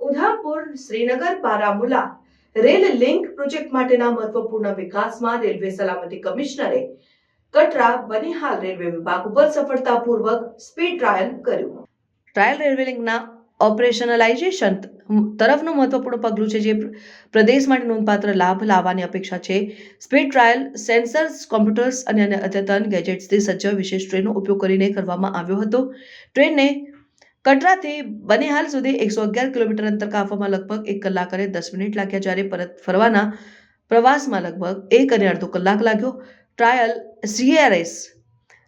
Udhampur Srinagar Baramulla rail link project માટેના મહત્વપૂર્ણ વિકાસમાં રેલવે સલામતી કમિશનરે કટરા બનિહાલ રેલવે વિભાગ ઉપર સફળતાપૂર્વક સ્પીડ ટ્રાયલ કર્યું. ટ્રાયલ રેલવે લિંકના ઓપરેશનલાઇઝેશન તરફનું મહત્વપૂર્ણ પગલું છે જે પ્રદેશ માટે નોંધપાત્ર લાભ લાવવાની અપેક્ષા છે. સ્પીડ ટ્રાયલ સેન્સર્સ કોમ્પ્યુટર્સ અને અન્ય અદ્યતન ગેજેટ્સથી સજ્જ વિશેષ ટ્રેનનો ઉપયોગ કરીને કરવામાં આવ્યો હતો. ટ્રેનને કટરાથી બનિહાલ સુધી એકસો અગિયાર કિલોમીટર અંતર કાપવામાં લગભગ એક કલાક અને દસ મિનિટ લાગ્યા જ્યારે પરત ફરવાના પ્રવાસમાં લગભગ એક અને અડધો કલાક લાગ્યો. ટ્રાયલ સીઆરએસ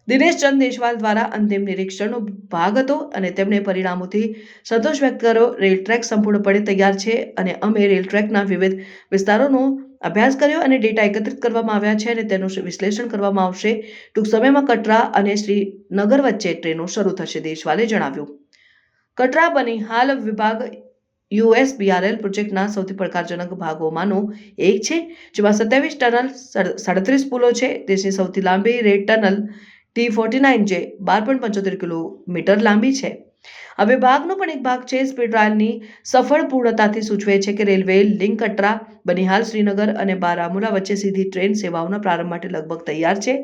દિનેશચંદ દેશવાલ દ્વારા અંતિમ નિરીક્ષણનો ભાગ હતો અને તેમણે પરિણામોથી સંતોષ વ્યક્ત કર્યો. રેલ ટ્રેક સંપૂર્ણપણે તૈયાર છે અને અમે રેલ ટ્રેકના વિવિધ વિસ્તારોનો અભ્યાસ કર્યો અને ડેટા એકત્રિત કરવામાં આવ્યા છે અને તેનું વિશ્લેષણ કરવામાં આવશે. ટૂંક સમયમાં કટરા અને શ્રીનગર વચ્ચે ટ્રેનો શરૂ થશે, દેશવાલે જણાવ્યું. કટરા બની હાલ વિભાગ યુએસ બીઆરએલ પ્રોજેક્ટના સૌથી પડકારજનક ભાગોમાંનો એક છે, જેમાં સત્યાવીસ ટનલ સાડત્રીસ પુલો છે. દેશની સૌથી લાંબી rail tunnel T forty nine જે બાર પોઈન્ટ પંચોતેર કિલોમીટર લાંબી છે. આ વિભાગનો પણ એક ભાગ છે. સ્પીડ ટ્રાયલની સફળ પૂર્ણતાથી સૂચવે છે કે રેલવે લિંક કટરા બનિહાલ, શ્રીનગર અને બારામુલા વચ્ચે સીધી ટ્રેન સેવાઓના પ્રારંભ માટે લગભગ તૈયાર છે.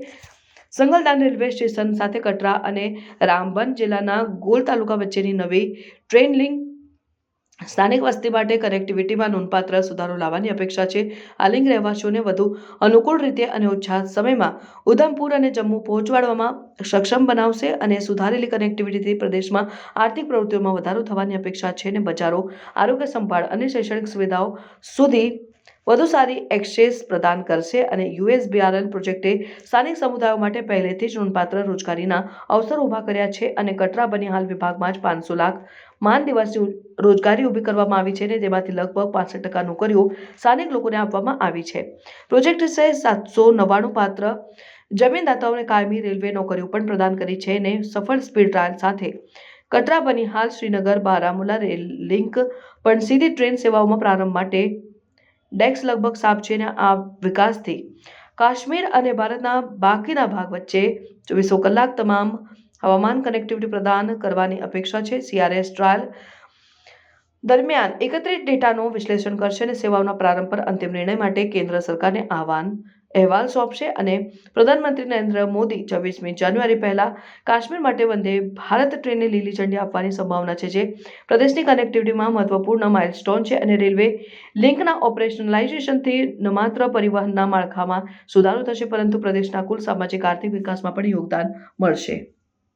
સંગલદાન રેલવે સ્ટેશન સાથે કટરા અને રામબન જિલ્લાના ગોલ તાલુકા વચ્ચેની નવી ટ્રેન લિંક સ્થાનિક વસ્તી માટે કનેક્ટિવિટીમાં નોંધપાત્ર સુધારો લાવવાની અપેક્ષા છે. આલિંગ રહેવાસીઓને વધુ અનુકૂળ રીતે અને ઓછા સમયમાં ઉધમપુર અને જમ્મુ પહોંચાડવામાં સક્ષમ બનાવશે અને સુધારેલી કનેક્ટિવિટીથી પ્રદેશમાં આર્થિક પ્રવૃત્તિઓમાં વધારો થવાની અપેક્ષા છે અને બજારો, આરોગ્ય સંભાળ અને શૈક્ષણિક સુવિધાઓ સુધી વધુ સારી એક્સેસ પ્રદાન કરશે અને યુએસબીઆરએલ પ્રોજેક્ટે સ્થાનિક સમુદાયો માટે પહેલેથી જ નોંધપાત્ર રોજગારીના અવસરો ઊભા કર્યા છે અને કટરા બનિહાલ વિભાગમાં જ પાંચસો લાખ માન દિવસની રોજગારી ઊભી કરવામાં આવી છે અને તેમાંથી લગભગ પાસઠ ટકા નોકરીઓ સ્થાનિક લોકોને આપવામાં આવી છે. પ્રોજેક્ટ વિષય સાતસો નવ્વાણું પાત્ર જમીનદાતાઓને કાયમી રેલવે નોકરીઓ પણ પ્રદાન કરી છે અને સફળ સ્પીડ ટ્રાયલ સાથે કટરા બનિહાલ શ્રીનગર બારામુલા રેલ લિંક પણ સીધી ટ્રેન સેવાઓમાં પ્રારંભ માટે ડેક્સ લગભગ અને આ વિકાસથી. કાશ્મીર અને ભારતના બાકીના ભાગ વચ્ચે ચોવીસો કલાક તમામ હવામાન કનેક્ટિવિટી પ્રદાન કરવાની અપેક્ષા છે. સીઆરએસ ટ્રાયલ દરમિયાન એકત્રિત ડેટાનું વિશ્લેષણ કરશે અને સેવાઓના પ્રારંભ પર અંતિમ નિર્ણય માટે કેન્દ્ર સરકારને આહવાન અહેવાલ સોંપશે અને પ્રધાનમંત્રી નરેન્દ્ર મોદી છવ્વીસમી જાન્યુઆરી પહેલા કાશ્મીર માટે વંદે ભારત ટ્રેનને લીલી ઝંડી આપવાની સંભાવના છે, જે પ્રદેશની કનેક્ટિવિટીમાં મહત્વપૂર્ણ માઇલસ્ટોન છે અને રેલવે લિંકના ઓપરેશનલાઇઝેશનથી ન માત્ર પરિવહનના માળખામાં સુધારો થશે, પરંતુ પ્રદેશના કુલ સામાજિક આર્થિક વિકાસમાં પણ યોગદાન મળશે.